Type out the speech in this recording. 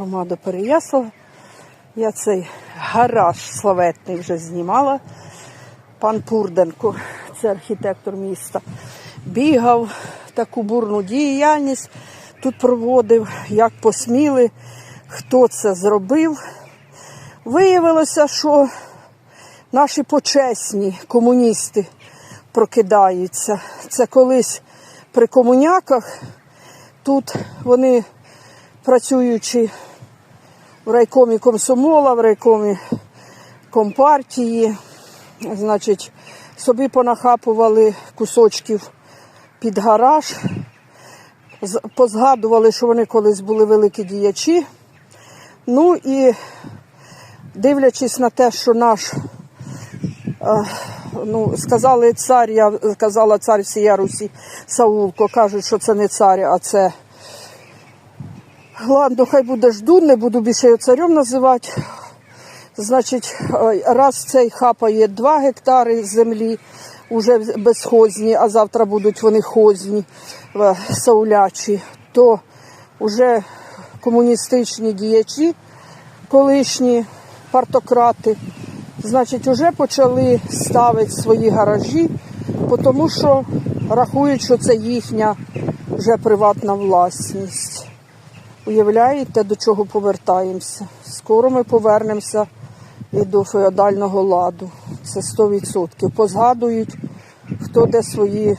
громада Переяслава. Я цей гараж славетний вже знімала. Пан Пурденко, це архітектор міста, бігав таку бурну діяльність. Тут проводив, як посміли, хто це зробив. Виявилося, що наші почесні комуністи прокидаються. Це колись при комуняках. Тут вони, працюючи в райкомі комсомола, в райкомі компартії, значить, собі понахапували кусочків під гараж, позгадували, що вони колись були великі діячі. Ну і дивлячись на те, що наш е, ну, сказали цар, я казала цар всія Русі Саулко, кажуть, що це не цар, а це. Ладно, хай буде жду, не буду більше його царем називати. Значить, е, раз цей хапає 2 гектари землі, уже безхозні, а завтра будуть вони хозні, е, саулячі, то вже комуністичні діячі, колишні партократи, значить, вже почали ставити свої гаражі, тому що рахують, що це їхня вже приватна власність. Уявляєте, до чого повертаємося? Скоро ми повернемося і до феодального ладу. Це 100%. Позгадують, хто де свої